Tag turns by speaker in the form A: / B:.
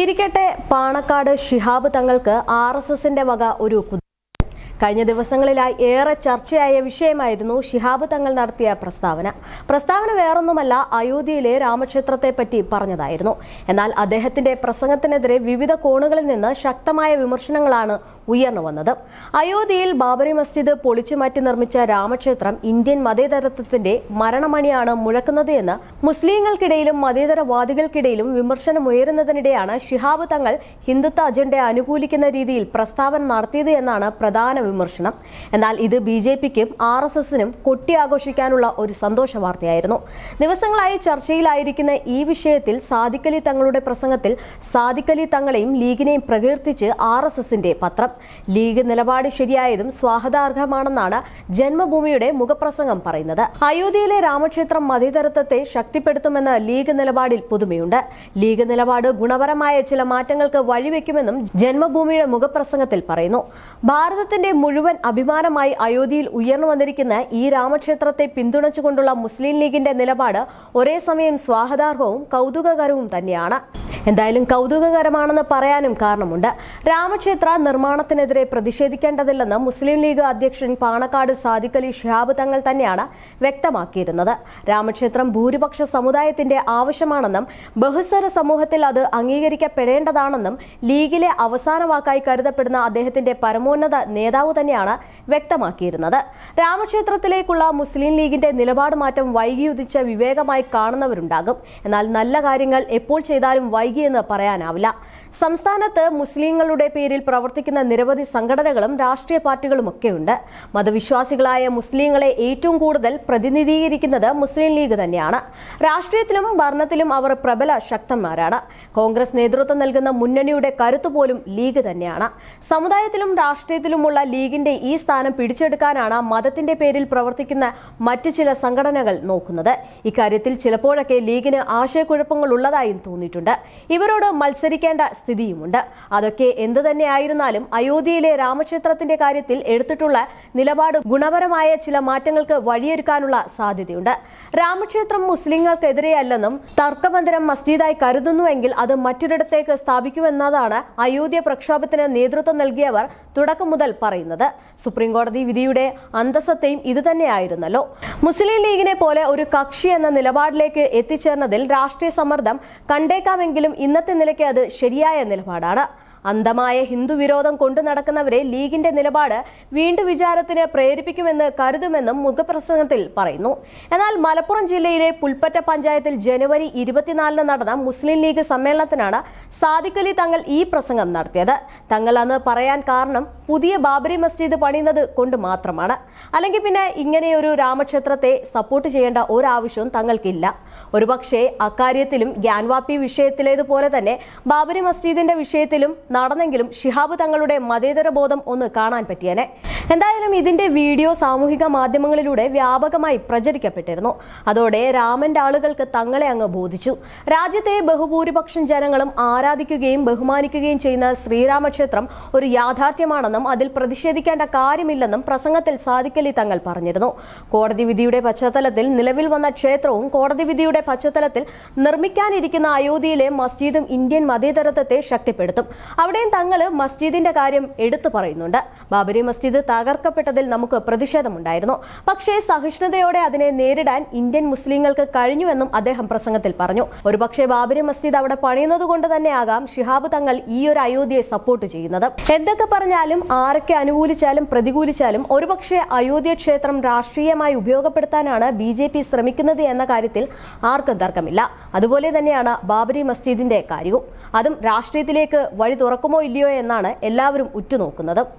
A: ഇരിക്കട്ടെ പാണക്കാട് ഷിഹാബ് തങ്ങൾക്ക് R S എസിന്റെ വക ഒരു കഴിഞ്ഞ ദിവസങ്ങളിലായി ഏറെ ചർച്ചയായ വിഷയമായിരുന്നു ഷിഹാബ് തങ്ങൾ നടത്തിയ പ്രസ്താവന. പ്രസ്താവന വേറൊന്നുമല്ല അയോധ്യയിലെ രാമക്ഷേത്രത്തെ പറ്റി പറഞ്ഞതായിരുന്നു. എന്നാൽ അദ്ദേഹത്തിന്റെ പ്രസംഗത്തിനെതിരെ വിവിധ കോണുകളിൽ നിന്ന് ശക്തമായ വിമർശനങ്ങളാണ് ഉയർന്നു വന്നത്. അയോധ്യയിൽ ബാബറി മസ്ജിദ് പൊളിച്ചു മാറ്റി നിർമ്മിച്ച രാമക്ഷേത്രം ഇന്ത്യൻ മതേതരത്വത്തിന്റെ മരണമണിയാണ് മുഴക്കുന്നത് എന്ന് മുസ്ലിങ്ങൾക്കിടയിലും മതേതരവാദികൾക്കിടയിലും വിമർശനമുയരുന്നതിനിടെയാണ് ഷിഹാബ് തങ്ങൾ ഹിന്ദുത്വ അജണ്ട അനുകൂലിക്കുന്ന രീതിയിൽ പ്രസ്താവന നടത്തിയത് എന്നാണ് പ്രധാന വിമർശനം. എന്നാൽ ഇത് ബി ജെ പിക്കും ആർ എസ് എസിനും കൊട്ടിയാഘോഷിക്കാനുള്ള ഒരു സന്തോഷ വാർത്തയായിരുന്നു. ദിവസങ്ങളായി ചർച്ചയിലായിരിക്കുന്ന ഈ വിഷയത്തിൽ സാദിഖലി തങ്ങളുടെ പ്രസംഗത്തിൽ സാദിഖലി തങ്ങളെയും ലീഗിനെയും പ്രകീർത്തിച്ച് ആർ എസ് എസിന്റെ പത്രം. ലീഗ് നിലപാട് ശരിയായതും സ്വാഗതാർഹമാണെന്നാണ് ജന്മഭൂമിയുടെ മുഖപ്രസംഗം പറയുന്നത്. അയോധ്യയിലെ രാമക്ഷേത്രം മതിതരത്വത്തെ ശക്തിപ്പെടുത്തുമെന്ന് ലീഗ് നിലപാടിൽ പുതുമയുണ്ട്. ലീഗ് നിലപാട് ഗുണപരമായ ചില മാറ്റങ്ങൾക്ക് വഴിവെക്കുമെന്നും ജന്മഭൂമിയുടെ മുഖപ്രസംഗത്തിൽ പറയുന്നു. ഭാരതത്തിന്റെ മുഴുവൻ അഭിമാനമായി അയോധ്യയിൽ ഉയർന്നു വന്നിരിക്കുന്ന ഈ രാമക്ഷേത്രത്തെ പിന്തുണച്ചുകൊണ്ടുള്ള മുസ്ലിം ലീഗിന്റെ നിലപാട് ഒരേ സമയം സ്വാഗതാർഹവും കൗതുകകരവും തന്നെയാണ്. എന്തായാലും കൗതുകകരമാണെന്ന് പറയാനും കാരണമുണ്ട്. രാമക്ഷേത്ര നിർമ്മാണത്തിനെതിരെ പ്രതിഷേധിക്കേണ്ടതില്ലെന്ന് മുസ്ലിം ലീഗ് അധ്യക്ഷൻ പാണക്കാട് സാദിഖ് അലി ഷിഹാബ് തങ്ങൾ തന്നെയാണ് വ്യക്തമാക്കിയിരുന്നത്. രാമക്ഷേത്രം ഭൂരിപക്ഷ സമുദായത്തിന്റെ ആവശ്യമാണെന്നും ബഹുസ്വര സമൂഹത്തിൽ അത് അംഗീകരിക്കപ്പെടേണ്ടതാണെന്നും ലീഗിലെ അവസാന വാക്കായി കരുതപ്പെടുന്ന അദ്ദേഹത്തിന്റെ പരമോന്നത നേതാവ് തന്നെയാണ് വ്യക്തമാക്കിയിരുന്നത്. രാമക്ഷേത്രത്തിലേക്കുള്ള മുസ്ലിം ലീഗിന്റെ നിലപാട് മാറ്റം വൈകിയുദിച്ച വിവേകമായി കാണുന്നവരുണ്ടാകും. എന്നാൽ നല്ല കാര്യങ്ങൾ എപ്പോൾ ചെയ്താലും വൈകിയെന്ന് പറയാനാവില്ല. സംസ്ഥാനത്ത് മുസ്ലിങ്ങളുടെ പേരിൽ പ്രവർത്തിക്കുന്ന നിരവധി സംഘടനകളും രാഷ്ട്രീയ പാർട്ടികളും ഒക്കെയുണ്ട്. മതവിശ്വാസികളായ മുസ്ലിങ്ങളെ ഏറ്റവും കൂടുതൽ പ്രതിനിധീകരിക്കുന്നത് മുസ്ലിം ലീഗ് തന്നെയാണ്. രാഷ്ട്രീയത്തിലും ഭരണത്തിലും അവർ പ്രബല ശക്തന്മാരാണ്. കോൺഗ്രസ് നേതൃത്വം നൽകുന്ന മുന്നണിയുടെ കരുത്ത് പോലും ലീഗ് തന്നെയാണ്. സമുദായത്തിലും രാഷ്ട്രീയത്തിലുമുള്ള ലീഗിന്റെ ഈ സ്ഥാനം പിടിച്ചെടുക്കാനാണ് മതത്തിന്റെ പേരിൽ പ്രവർത്തിക്കുന്ന മറ്റു ചില സംഘടനകൾ നോക്കുന്നത്. ഇക്കാര്യത്തിൽ ചിലപ്പോഴൊക്കെ ലീഗിന് ആശയക്കുഴപ്പങ്ങൾ ഉള്ളതായും തോന്നിയിട്ടുണ്ട്. ഇവരോട് മത്സരിക്കേണ്ട സ്ഥിതിയുമുണ്ട്. അതൊക്കെ എന്തു തന്നെയായിരുന്നാലും അയോധ്യയിലെ രാമക്ഷേത്രത്തിന്റെ കാര്യത്തിൽ എടുത്തിട്ടുള്ള നിലപാട് ഗുണപരമായ ചില മാറ്റങ്ങൾക്ക് വഴിയൊരുക്കാനുള്ള സാധ്യതയുണ്ട്. രാമക്ഷേത്രം മുസ്ലിങ്ങൾക്കെതിരെയല്ലെന്നും തർക്കബന്ധനം മസ്ജിദായി കരുതുന്നുവെങ്കിൽ അത് മറ്റൊരിടത്തേക്ക് സ്ഥാപിക്കുമെന്നതാണ് അയോധ്യ പ്രക്ഷോഭത്തിന് നേതൃത്വം നൽകിയവർ തുടക്കം മുതൽ പറയുന്നത്. സുപ്രീംകോടതി വിധിയുടെ അന്തസത്തയും ഇതുതന്നെയായിരുന്നല്ലോ മുസ്ലിം ലീഗിനെ പോലെ ഒരു കക്ഷി എന്ന നിലപാടിലേക്ക് എത്തിച്ചേർന്നതിൽ രാഷ്ട്രീയ സമ്മർദ്ദം കണ്ടേക്കാമെങ്കിലും ഇന്നത്തെ നിലയ്ക്ക് അത് ശരിയായ നിലപാടാണ്. അന്ധമായ ഹിന്ദു വിരോധം കൊണ്ടു നടക്കുന്നവരെ ലീഗിന്റെ നിലപാട് വീണ്ടും വിചാരത്തിന് പ്രേരിപ്പിക്കുമെന്ന് കരുതുമെന്നും മുഖപ്രസംഗത്തിൽ പറയുന്നു. എന്നാൽ മലപ്പുറം ജില്ലയിലെ പുൽപ്പറ്റ പഞ്ചായത്തിൽ ജനുവരി ഇരുപത്തിനാലിന് നടന്ന മുസ്ലിം ലീഗ് സമ്മേളനത്തിനാണ് സാദിഖലി തങ്ങൾ ഈ പ്രസംഗം നടത്തിയത്. തങ്ങൾ അന്ന് പറയാൻ കാരണം പുതിയ ബാബരി മസ്ജിദ് പണിയുന്നത് കൊണ്ട് മാത്രമാണ്. അല്ലെങ്കിൽ പിന്നെ ഇങ്ങനെയൊരു രാമക്ഷേത്രത്തെ സപ്പോർട്ട് ചെയ്യേണ്ട ഒരാവശ്യവും തങ്ങൾക്കില്ല. ഒരുപക്ഷെ അക്കാര്യത്തിലും ഗ്യാൻവാപ്പി വിഷയത്തിലേതുപോലെ തന്നെ ബാബരി മസ്ജിദിന്റെ വിഷയത്തിലും നടന്നെങ്കിലും ഷിഹാബ് തങ്ങളുടെ മതേതര ബോധം ഒന്ന് കാണാൻ പറ്റിയേനെ. എന്തായാലും ഇതിന്റെ വീഡിയോ സാമൂഹിക മാധ്യമങ്ങളിലൂടെ വ്യാപകമായി പ്രചരിക്കപ്പെട്ടിരുന്നു. അതോടെ രാമന്റെ ആളുകൾക്ക് തങ്ങളെ അങ്ങ് ബോധിച്ചു. രാജ്യത്തെ ബഹുഭൂരിപക്ഷം ജനങ്ങളും ആരാധിക്കുകയും ബഹുമാനിക്കുകയും ചെയ്യുന്ന ശ്രീരാമക്ഷേത്രം ഒരു യാഥാർത്ഥ്യമാണെന്നും അതിൽ പ്രതിഷേധിക്കേണ്ട കാര്യമില്ലെന്നും പ്രസംഗത്തിൽ സാദിക്കലി തങ്ങൾ പറഞ്ഞിരുന്നു. കോടതി വിധിയുടെ പശ്ചാത്തലത്തിൽ നിലവിൽ വന്ന ക്ഷേത്രവും കോടതി വിധിയുടെ പശ്ചാത്തലത്തിൽ നിർമ്മിക്കാനിരിക്കുന്ന അയോധ്യയിലെ മസ്ജിദും ഇന്ത്യൻ മതേതരത്വത്തെ ശക്തിപ്പെടുത്തും. അവിടെയും തങ്ങൾ മസ്ജിദിന്റെ കാര്യം എടുത്തു പറയുന്നുണ്ട്. ബാബരി മസ്ജിദ് തകർക്കപ്പെട്ടതിൽ നമുക്ക് പ്രതിഷേധമുണ്ടായിരുന്നു. പക്ഷേ സഹിഷ്ണുതയോടെ അതിനെ നേരിടാൻ ഇന്ത്യൻ മുസ്ലിങ്ങൾക്ക് കഴിഞ്ഞുവെന്നും അദ്ദേഹം പ്രസംഗത്തിൽ പറഞ്ഞു. ഒരുപക്ഷെ ബാബരി മസ്ജിദ് അവിടെ പണിയുന്നത് കൊണ്ട് തന്നെയാകാം ഷിഹാബ് തങ്ങൾ ഈ ഒരു അയോധ്യയെ സപ്പോർട്ട് ചെയ്യുന്നത്. എന്തൊക്കെ പറഞ്ഞാലും ആരൊക്കെ അനുകൂലിച്ചാലും പ്രതികൂലിച്ചാലും ഒരുപക്ഷെ അയോധ്യ ക്ഷേത്രം രാഷ്ട്രീയമായി ഉപയോഗപ്പെടുത്താനാണ് ബി ജെ പി ശ്രമിക്കുന്നത് എന്ന കാര്യത്തിൽ ആർക്കും തർക്കമില്ല. അതുപോലെ തന്നെയാണ് ബാബരി മസ്ജിദിന്റെ കാര്യവും. അതും രാഷ്ട്രീയത്തിലേക്ക് വഴി തുറക്കുമോ ഇല്ലയോ എന്നാണ് എല്ലാവരും ഉറ്റുനോക്കുന്നത്.